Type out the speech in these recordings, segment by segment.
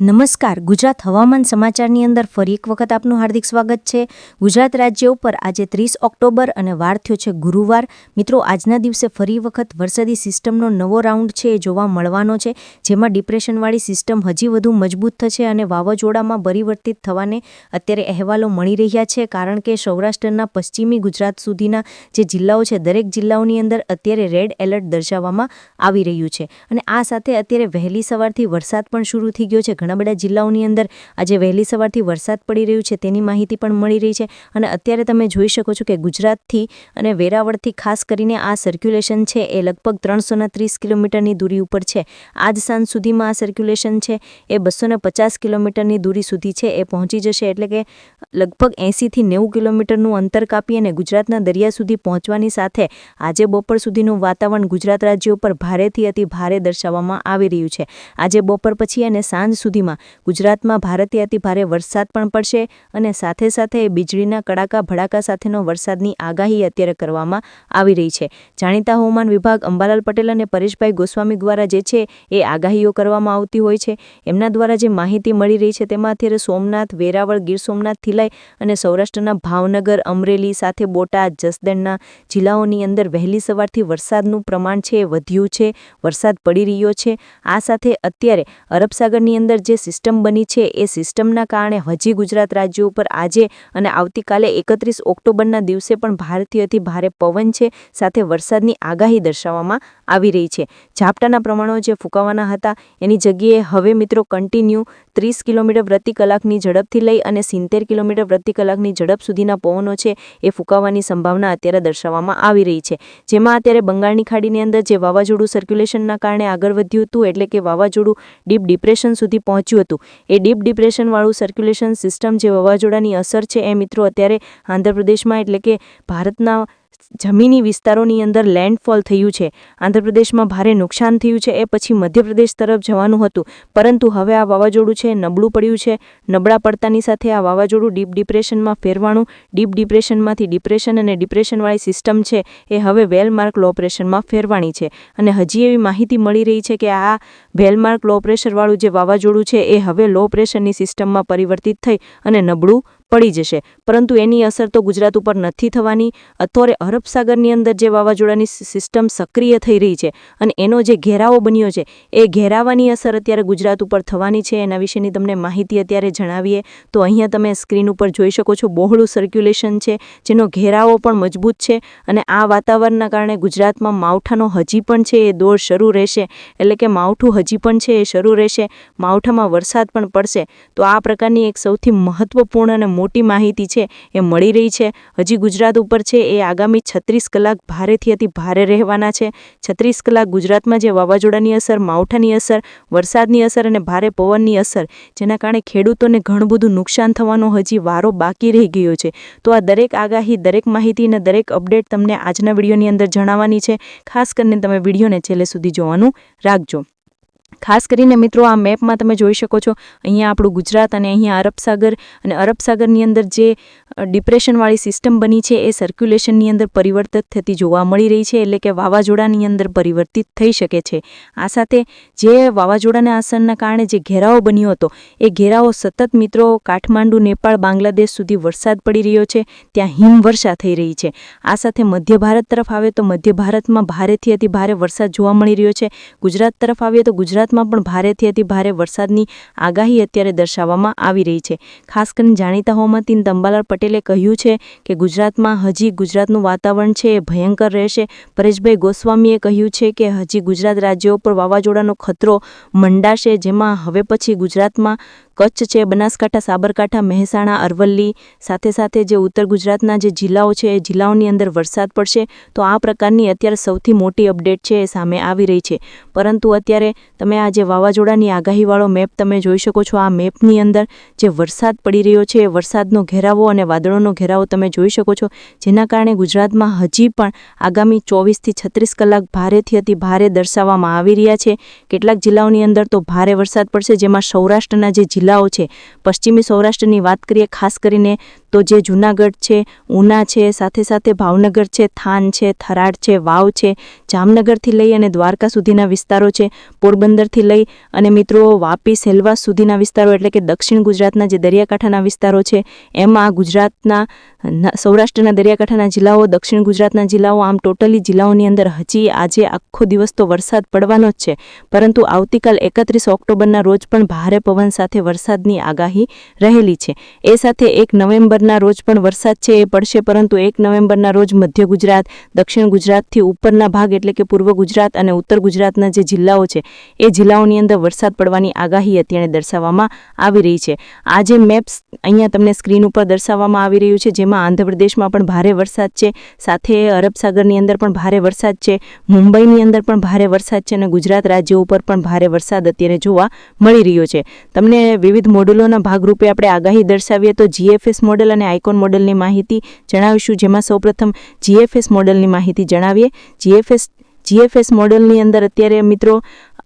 નમસ્કાર. ગુજરાત હવામાન સમાચારની અંદર ફરી એક વખત આપનું હાર્દિક સ્વાગત છે. ગુજરાત રાજ્ય ઉપર આજે ત્રીસ ઓક્ટોબર અને વાર થયો છે ગુરુવાર. મિત્રો, આજના દિવસે ફરી વખત વરસાદી સિસ્ટમનો નવો રાઉન્ડ છે એ જોવા મળવાનો છે. જેમાં ડિપ્રેશનવાળી સિસ્ટમ હજી વધુ મજબૂત થશે અને વાવાઝોડામાં પરિવર્તિત થવાને અત્યારે અહેવાલો મળી રહ્યા છે. કારણ કે સૌરાષ્ટ્રના પશ્ચિમી ગુજરાત સુધીના જે જિલ્લાઓ છે, દરેક જિલ્લાઓની અંદર અત્યારે રેડ એલર્ટ દર્શાવવામાં આવી રહ્યું છે. અને આ સાથે અત્યારે વહેલી સવારથી વરસાદ પણ શરૂ થઈ ગયો છે. ઘણા બધા જિલ્લાઓની અંદર આજે વહેલી સવારથી વરસાદ પડી રહ્યું છે, તેની માહિતી પણ મળી રહી છે. અને અત્યારે તમે જોઈ શકો છો કે ગુજરાતથી અને વેરાવળથી ખાસ કરીને આ સર્ક્યુલેશન છે એ લગભગ ત્રણસોના ત્રીસ કિલોમીટરની દૂરી ઉપર છે. આજ સાંજ સુધીમાં આ સર્ક્યુલેશન છે એ બસોને પચાસ કિલોમીટરની દૂરી સુધી છે, એ પહોંચી જશે એટલે કે લગભગ એંસીથી નેવું કિલોમીટરનું અંતર કાપી અને ગુજરાતના દરિયા સુધી પહોંચવાની સાથે આજે બપોર સુધીનું વાતાવરણ ગુજરાત રાજ્ય ઉપર ભારેથી અતિ ભારે દર્શાવવામાં આવી રહ્યું છે. આજે બપોર પછી અને સાંજ સુધીમાં. ગુજરાતમાં ભારેથી અતિ ભારે વરસાદ પણ પડશે અને સાથે સાથે વીજળીના કડાકા, ભડાકા સાથેનો વરસાદની આગાહી અત્યારે કરવામાં આવી રહી છે. જાણીતા હવામાન વિભાગ અંબાલાલ પટેલ અને પરેશભાઈ ગોસ્વામી દ્વારા જે છે એ આગાહીઓ કરવામાં આવતી હોય છે. એમના દ્વારા જે માહિતી મળી રહી છે તેમાં અત્યારે સોમનાથ, વેરાવળ, ગીર સોમનાથથી લઈ અને સૌરાષ્ટ્રના ભાવનગર, અમરેલી સાથે બોટાદ, જસદણના જિલ્લાઓની અંદર વહેલી સવારથી વરસાદનું પ્રમાણ છે, વધ્યું છે, વરસાદ પડી રહ્યો છે. આ સાથે અત્યારે અરબસાગરની અંદર જે સિસ્ટમ બની છે, એ સિસ્ટમના કારણે હજી ગુજરાત રાજ્ય ઉપર આજે અને આવતીકાલે એકત્રીસ ઓક્ટોબરના દિવસે પણ ભારતીયથી ભારે પવન છે, સાથે વરસાદની આગાહી દર્શાવવામાં આવી રહી છે. ઝાપટાના પ્રમાણો જે ફૂંકાવાના હતા, એની જગ્યાએ હવે મિત્રો કન્ટિન્યુ ત્રીસ કિલોમીટર પ્રતિ કલાકની ઝડપથી લઈ અને સિત્તેર કિલોમીટર પ્રતિ કલાકની ઝડપ સુધીના પવનો છે એ ફૂંકાવાની સંભાવના અત્યારે દર્શાવવામાં આવી રહી છે. જેમાં અત્યારે બંગાળની ખાડીની અંદર જે વાવાઝોડું સર્ક્યુલેશનના કારણે આગળ વધ્યું હતું, એટલે કે વાવાઝોડું ડીપ ડિપ્રેશન સુધી પહોંચ્યું હતું. એ ડીપ ડિપ્રેશનવાળું સર્ક્યુલેશન સિસ્ટમ જે વાવાઝોડાની અસર છે એ મિત્રો અત્યારે આંધ્રપ્રદેશમાં એટલે કે ભારતના જમીની વિસ્તારોની અંદર લેન્ડફોલ થયું છે. આંધ્રપ્રદેશમાં ભારે નુકસાન થયું છે. એ પછી મધ્યપ્રદેશ તરફ જવાનું હતું. પરંતુ હવે આ વાવાઝોડું છે, નબળું પડ્યું છે. નબળા પડતાની સાથે આ વાવાઝોડું ડીપ ડિપ્રેશનમાં ફેરવાનું, ડીપ ડિપ્રેશનમાંથી ડિપ્રેશન અને ડિપ્રેશનવાળી સિસ્ટમ છે, એ હવે વેલમાર્ક લો પ્રેશરમાં ફેરવાની છે. અને હજી એવી માહિતી મળી રહી છે કે આ વેલમાર્ક લો પ્રેશરવાળું જે વાવાઝોડું છે, એ હવે લો પ્રેશરની સિસ્ટમમાં પરિવર્તિત થઈ અને નબળું પડી જશે. પરંતુ એની અસર તો ગુજરાત ઉપર નથી થવાની. અત્યારે અરબસાગરની અંદર જે વાવાઝોડાની સિસ્ટમ સક્રિય થઈ રહી છે અને એનો જે ઘેરાવો બન્યો છે, એ ઘેરાવાની અસર અત્યારે ગુજરાત ઉપર થવાની છે. એના વિશેની તમને માહિતી અત્યારે જણાવીએ તો અહીંયા તમે સ્ક્રીન ઉપર જોઈ શકો છો, બહોળું સર્ક્યુલેશન છે, જેનો ઘેરાવો પણ મજબૂત છે અને આ વાતાવરણના કારણે ગુજરાતમાં માવઠાનો હજી પણ છે, એ દોર શરૂ રહેશે. એટલે કે માવઠું હજી પણ છે એ શરૂ રહેશે, માવઠામાં વરસાદ પણ પડશે, તો આ પ્રકારની એક સૌથી મહત્વપૂર્ણ અને મોટી માહિતી છે એ મળી રહી છે. હજી ગુજરાત ઉપર છે એ આગામી છત્રીસ કલાક ભારેથી અતિ ભારે રહેવાના છે. છત્રીસ કલાક ગુજરાતમાં જે વાવાઝોડાની અસર, માવઠાની અસર, વરસાદની અસર અને ભારે પવનની અસર, જેના કારણે ખેડૂતોને ઘણું બધું નુકસાન થવાનો હજી વારો બાકી રહી ગયો છે. તો આ દરેક આગાહી, દરેક માહિતી અને દરેક અપડેટ તમને આજના વિડીયોની અંદર જણાવવાની છે. ખાસ કરીને તમે વિડીયોને છેલ્લે સુધી જોવાનું રાખજો. ખાસ કરીને મિત્રો, આ મેપમાં તમે જોઈ શકો છો, અહીંયા આપણું ગુજરાત અને અહીંયા અરબસાગર અને અરબસાગરની અંદર જે ડિપ્રેશનવાળી સિસ્ટમ બની છે, એ સર્ક્યુલેશનની અંદર પરિવર્તિત થતી જોવા મળી રહી છે, એટલે કે વાવાઝોડાની અંદર પરિવર્તિત થઈ શકે છે. આ સાથે જે વાવાઝોડાના અસરના કારણે જે ઘેરાવો બન્યો હતો, એ ઘેરાવો સતત મિત્રો કાઠમાંડુ, નેપાળ, બાંગ્લાદેશ સુધી વરસાદ પડી રહ્યો છે, ત્યાં હિમવર્ષા થઈ રહી છે. આ સાથે મધ્ય ભારત તરફ આવે તો મધ્ય ભારતમાં ભારેથી અતિ ભારે વરસાદ જોવા મળી રહ્યો છે. ગુજરાત તરફ આવીએ તો ગુજરાત ગુજરાતમાં પણ ભારેથી અતિ ભારે વરસાદની આગાહી અત્યારે દર્શાવવામાં આવી રહી છે. ખાસ કરીને જાણીતા હોવામાંથી તંબાલાલ પટેલે કહ્યું છે કે ગુજરાતમાં હજી ગુજરાતનું વાતાવરણ છે એ ભયંકર રહેશે. પરેશભાઈ ગોસ્વામીએ કહ્યું છે કે હજી ગુજરાત રાજ્યો ઉપર વાવાઝોડાનો ખતરો મંડાશે, જેમાં હવે પછી ગુજરાતમાં કચ્છ છે, બનાસકાંઠા, સાબરકાંઠા, મહેસાણા, અરવલ્લી, સાથે સાથે જે ઉત્તર ગુજરાતના જે જિલ્લાઓ છે એ જિલ્લાઓની અંદર વરસાદ પડશે. તો આ પ્રકારની અત્યારે સૌથી મોટી અપડેટ છે એ સામે આવી રહી છે. પરંતુ અત્યારે તમે આ જે વાવાઝોડાની આગાહીવાળો મેપ તમે જોઈ શકો છો, આ મેપની અંદર જે વરસાદ પડી રહ્યો છે, એ વરસાદનો ઘેરાવો અને વાદળોનો ઘેરાવો તમે જોઈ શકો છો. જેના કારણે ગુજરાતમાં હજી પણ આગામી ચોવીસથી છત્રીસ કલાક ભારેથી અતિ ભારે દર્શાવવામાં આવી રહ્યા છે. કેટલાક જિલ્લાઓની અંદર તો ભારે વરસાદ પડશે, જેમાં સૌરાષ્ટ્રના જે જિલ્લાઓ છે, પશ્ચિમી સૌરાષ્ટ્રની વાત કરીએ, ખાસ કરીને તો જે જૂનાગઢ છે, ઉના છે, સાથે સાથે ભાવનગર છે, થાન છે, થરાદ છે, વાવ છે, જામનગરથી લઈ અને દ્વારકા સુધીના વિસ્તારો છે પોરબંદરથી લઈ અને મિત્રો વાપી, સેલવાસ સુધીના વિસ્તારો એટલે કે દક્ષિણ ગુજરાતના જે દરિયાકાંઠાના વિસ્તારો છે, એમાં ગુજરાતના સૌરાષ્ટ્રના દરિયાકાંઠાના જિલ્લાઓ, દક્ષિણ ગુજરાતના જિલ્લાઓ, આમ ટોટલી જિલ્લાઓની અંદર હજી આજે આખો દિવસ તો વરસાદ પડવાનો જ છે. પરંતુ આવતીકાલ એકત્રીસ ઓક્ટોબરના રોજ પણ ભારે પવન સાથે વરસાદની આગાહી રહેલી છે. એ સાથે એક નવેમ્બરના રોજ પણ વરસાદ છે એ પડશે, પરંતુ એક નવેમ્બરના રોજ મધ્ય ગુજરાત, દક્ષિણ ગુજરાતથી ઉપરના ભાગ એટલે કે પૂર્વ ગુજરાત અને ઉત્તર ગુજરાતના જે જિલ્લાઓ છે, એ જિલ્લાઓની અંદર વરસાદ પડવાની આગાહી અત્યારે દર્શાવવામાં આવી રહી છે. આ જે મેપ્સ અહીંયા તમને સ્ક્રીન ઉપર દર્શાવવામાં આવી રહ્યું છે, જેમાં આંધ્રપ્રદેશમાં પણ ભારે વરસાદ છે, સાથે અરબ સાગરની અંદર પણ ભારે વરસાદ છે, મુંબઈની અંદર પણ ભારે વરસાદ છે અને ગુજરાત રાજ્ય ઉપર પણ ભારે વરસાદ અત્યારે જોવા મળી રહ્યો છે. તમને વિવિધ મોડેલોના ભાગરૂપે આપણે આગાહી દર્શાવીએ તો જીએફએસ મોડેલ અને આઇકોન મોડેલની માહિતી જણાવીશું, જેમાં સૌપ્રથમ જીએફએસ મોડેલની માહિતી જણાવીએ. જીએફએસ જીએફએસ મોડેલની અંદર અત્યારે મિત્રો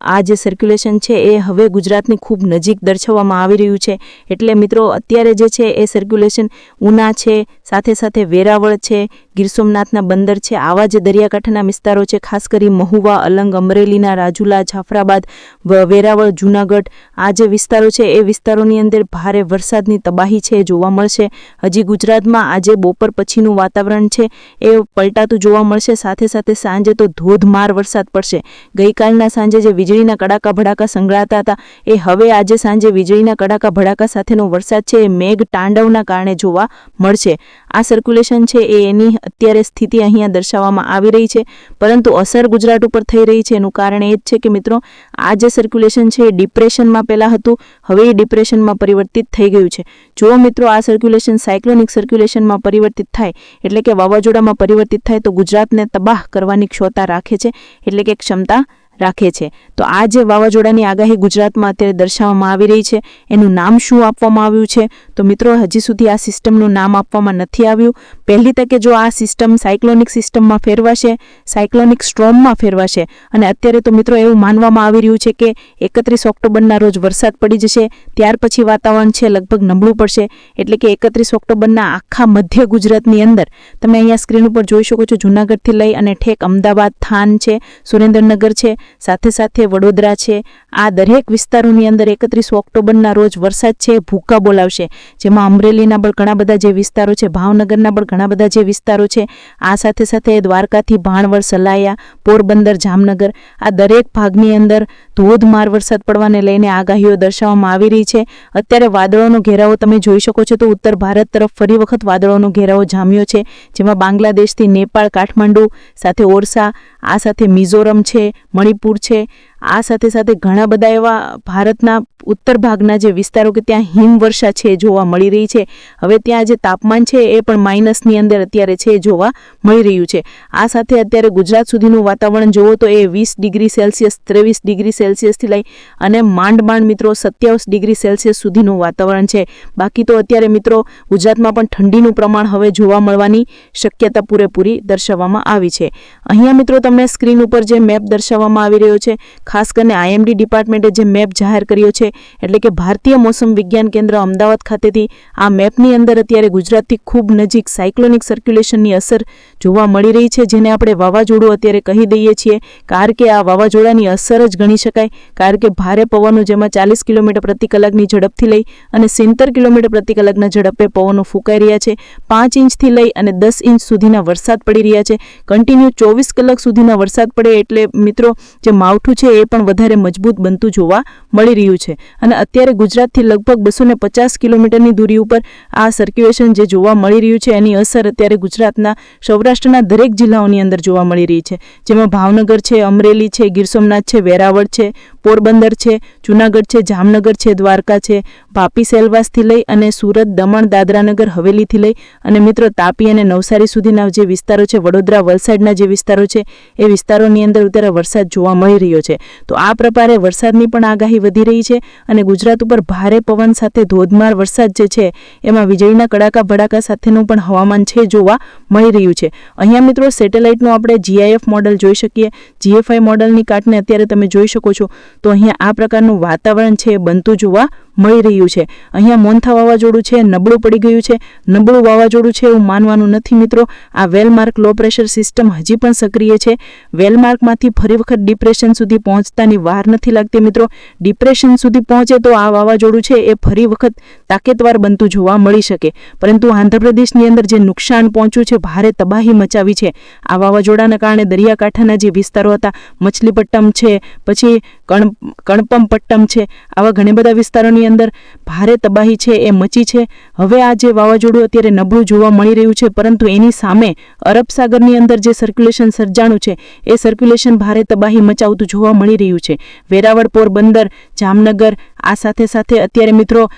આ જે સર્ક્યુલેશન છે એ હવે ગુજરાતની ખૂબ નજીક દર્શાવવામાં આવી રહ્યું છે. એટલે મિત્રો, અત્યારે જે છે એ સર્ક્યુલેશન ઉના છે સાથે સાથે વેરાવળ છે, ગીર સોમનાથના બંદર છે, આવા જ દરિયાકાંઠાના વિસ્તારો છે, ખાસ કરી મહુવા, અલંગ, અમરેલીના રાજુલા, જાફરાબાદ વેરાવળ, જૂનાગઢ, આ જે વિસ્તારો છે, એ વિસ્તારોની અંદર ભારે વરસાદની તબાહી છે, જોવા મળશે. હજી ગુજરાતમાં આજે બપોર પછીનું વાતાવરણ છે, એ પલટાતું જોવા મળશે. સાથે સાથે સાંજે તો ધોધમાર વરસાદ પડશે. ગઈકાલના સાંજે જે વીજળીના કડાકા ભડાકા સંગળાતા હતા, એ હવે આજે સાંજે વીજળીના કડાકા ભડાકા સાથેનો વરસાદ છે, એ મેઘ તાંડવના કારણે જોવા મળશે. આ સર્ક્યુલેશન છે એ એની અત્યારે સ્થિતિ અહીંયા દર્શાવવામાં આવી રહી છે. પરંતુ અસર ગુજરાત ઉપર થઈ રહી છે. એનું કારણ એ જ છે કે મિત્રો, આ જે સર્ક્યુલેશન છે એ ડિપ્રેશનમાં પહેલાં હતું. હવે એ ડિપ્રેશનમાં પરિવર્તિત થઈ ગયું છે. જો મિત્રો, આ સર્ક્યુલેશન સાયક્લોનિક સર્ક્યુલેશનમાં પરિવર્તિત થાય. એટલે કે વાવાઝોડામાં પરિવર્તિત થાય તો ગુજરાતને તબાહ કરવાની ક્ષમતા રાખે છે. એટલે કે ક્ષમતા રાખે છે. તો આ જે વાવાઝોડાની આગાહી ગુજરાતમાં અત્યારે દર્શાવવામાં આવી રહી છે, એનું નામ શું આપવામાં આવ્યું છે? તો મિત્રો, હજી સુધી આ સિસ્ટમનું નામ આપવામાં નથી આવ્યું. પહેલી તકે જો આ સિસ્ટમ સાયક્લોનિક સિસ્ટમમાં ફેરવાશે, સાયક્લોનિક સ્ટ્રોમમાં ફેરવાશે, અને અત્યારે તો મિત્રો એવું માનવામાં આવી રહ્યું છે કે એકત્રીસ ઓક્ટોબરના રોજ વરસાદ પડી જશે, ત્યાર પછી વાતાવરણ છે લગભગ નબળું પડશે. એટલે કે એકત્રીસ ઓક્ટોબરના આખા મધ્ય ગુજરાતની અંદર, તમે અહીંયા સ્ક્રીન ઉપર જોઈ શકો છો, જૂનાગઢથી લઈ અને ઠેક અમદાવાદ, થાન છે, સુરેન્દ્રનગર છે સાથે સાથે વડોદરા છે. આ દરેક વિસ્તારોની અંદર એકત્રીસ ઓક્ટોબરના રોજ વરસાદ છે, ભૂકા બોલાવશે. જેમાં અમરેલીના પણ ઘણા બધા જે વિસ્તારો છે, ભાવનગરના પણ ઘણા બધા જે વિસ્તારો છે, આ સાથે સાથે દ્વારકાથી ભાણવડ, સલાયા, પોરબંદર, જામનગર, આ દરેક ભાગની અંદર ધોધમાર વરસાદ પડવાને લઈને આગાહીઓ દર્શાવવામાં આવી રહી છે. અત્યારે વાદળોનો ઘેરાવો તમે જોઈ શકો છો તો ઉત્તર ભારત તરફ ફરી વખત વાદળોનો ઘેરાવો જામ્યો છે, જેમાં બાંગ્લાદેશથી નેપાળ, કાઠમાંડુ, સાથે ઓરસા આ સાથે મિઝોરમ છે મણિપુર છે આ સાથે સાથે ઘણા બધા એવા ભારતના ઉત્તર ભાગના જે વિસ્તારો કે ત્યાં હિમવર્ષા છે જોવા મળી રહી છે. હવે ત્યાં જે તાપમાન છે એ પણ માઇનસની અંદર અત્યારે છે જોવા મળી રહ્યું છે. આ સાથે અત્યારે ગુજરાત સુધીનું વાતાવરણ જોવો તો એ વીસ ડિગ્રી સેલ્સિયસ, ત્રેવીસ ડિગ્રી સેલ્સિયસથી લઈ અને માંડ માંડ મિત્રો સત્યાવીસ ડિગ્રી સેલ્સિયસ સુધીનું વાતાવરણ છે. બાકી તો અત્યારે મિત્રો ગુજરાતમાં પણ ઠંડીનું પ્રમાણ હવે જોવા મળવાની શક્યતા પૂરેપૂરી દર્શાવવામાં આવી છે. અહીંયા મિત્રો તમને સ્ક્રીન ઉપર જે મેપ દર્શાવવામાં આવી રહ્યો છે ખાસ કરીને આઈએમડી ડિપાર્ટમેન્ટે જે મેપ જાહેર કર્યો છે, એટલે કે ભારતીય મોસમ વિજ્ઞાન કેન્દ્ર અમદાવાદ ખાતેથી, આ મેપની અંદર અત્યારે ગુજરાતથી ખૂબ નજીક સાયક્લોનિક સર્ક્યુલેશનની અસર જોવા મળી રહી છે, જેને આપણે વાવાઝોડું અત્યારે કહી દઈએ છીએ, કારણ કે આ વાવાઝોડાની અસર જ ગણી શકાય, કારણ કે ભારે પવનો જેમાં ચાલીસ કિલોમીટર પ્રતિ કલાકની ઝડપથી લઈ અને સિત્તેર કિલોમીટર પ્રતિ કલાકના ઝડપે પવનો ફૂંકાઈ રહ્યા છે, પાંચ ઇંચથી લઈ અને દસ ઇંચ સુધીના વરસાદ પડી રહ્યા છે, કન્ટિન્યુ ચોવીસ કલાક સુધીના વરસાદ પડે એટલે મિત્રો જે માવઠું છે એ પણ વધારે મજબૂત બનતું જોવા મળી રહ્યું છે. અને અત્યારે ગુજરાતથી લગભગ બસો ને પચાસ કિલોમીટરની દૂરી ઉપર આ સર્ક્યુલેશન જે જોવા મળી રહ્યું છે, એની અસર અત્યારે ગુજરાતના સૌરાષ્ટ્રના દરેક જિલ્લાઓની અંદર જોવા મળી રહી છે. જેમાં ભાવનગર છે, અમરેલી છે, ગીર સોમનાથ છે, વેરાવળ છે પોરબંદર છે, જૂનાગઢ છે, જામનગર છે, દ્વારકા છે. ભાપી સેલવાસથી લઈ અને સુરત, દમણ, દાદરાનગર, હવેલીથી લઈ અને મિત્રો તાપી અને નવસારી સુધીના જે વિસ્તારો છે, વડોદરા, વલસાડના જે વિસ્તારો છે, એ વિસ્તારોની અંદર અત્યારે વરસાદ જોવા મળી રહ્યો છે. તો આ પ્રકારે વરસાદની પણ આગાહી વધી રહી છે અને ગુજરાત ઉપર ભારે પવન સાથે ધોધમાર વરસાદ જે છે, એમાં વીજળીના કડાકા ભડાકા સાથેનું પણ હવામાન છે જોવા મળી રહ્યું છે. અહીંયા મિત્રો સેટેલાઇટનું આપણે જીઆઈએફ મોડલ જોઈ શકીએ. જીએફઆઈ મોડલની કાટને અત્યારે તમે જોઈ શકો છો. તો અહીંયા આ પ્રકારનું વાતાવરણ છે એ બનતું જોવા મળી રહ્યું છે. અહીંયા મોન્થા વાવાઝોડું છે, નબળું પડી ગયું છે. નબળું વાવાઝોડું છે એવું માનવાનું નથી મિત્રો. આ વેલમાર્ક લો પ્રેશર સિસ્ટમ હજી પણ સક્રિય છે. વેલમાર્કમાંથી ફરી વખત ડિપ્રેશન સુધી પહોંચતાની વાર નથી લાગતી મિત્રો. ડિપ્રેશન સુધી પહોંચે તો આ વાવાઝોડું છે એ ફરી વખત તાકેતવાર બનતું જોવા મળી શકે. પરંતુ આંધ્રપ્રદેશની અંદર જે નુકસાન પહોંચ્યું છે, ભારે તબાહી મચાવી છે. આ વાવાઝોડાના કારણે દરિયાકાંઠાના જે વિસ્તારો હતા, મછલીપટ્ટમ છે, પછી કણ કણપમપટ્ટમ છે, આવા ઘણા બધા વિસ્તારોની અંદર ભારે તબાહી છે, એ મચી છે. હવે આ જે વાવાઝોડું અત્યારે નબળું જોવા મળી રહ્યું છે, પરંતુ એની સામે અરબ સાગરની અંદર જે સર્ક્યુલેશન સર્જાણું છે, એ સર્ક્યુલેશન ભારે તબાહી મચાવતું જોવા મળી રહ્યું છે. વેરાવળ પોરબંદર, જામનગર, આ સાથે સાથે અત્યારે મિત્રો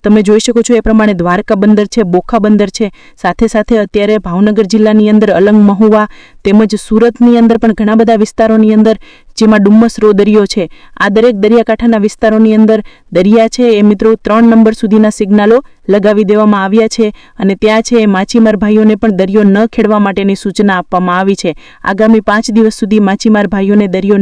તમે જોઈ શકો છો એ પ્રમાણે દ્વારકા બંદર છે, બોખા બંદર છે. સાથે સાથે અત્યારે ભાવનગર જિલ્લાની અંદર અલંગ મહુવા તેમજ સુરતની અંદર પણ ઘણા બધા વિસ્તારોની અંદર જેમાં ડુમ્મસરો દરિયો છે. આ દરેક દરિયાકાંઠાના વિસ્તારોની અંદર દરિયા છે એ મિત્રો ત્રણ નંબર સુધીના સિગ્નલો લગાવી દેવામાં આવ્યા છે અને ત્યાં છે માછીમાર ભાઈઓને પણ દરિયો ન ખેડવા માટેની સૂચના આપવામાં આવી છે. આગામી પાંચ દિવસ સુધી માછીમાર ભાઈઓને દરિયો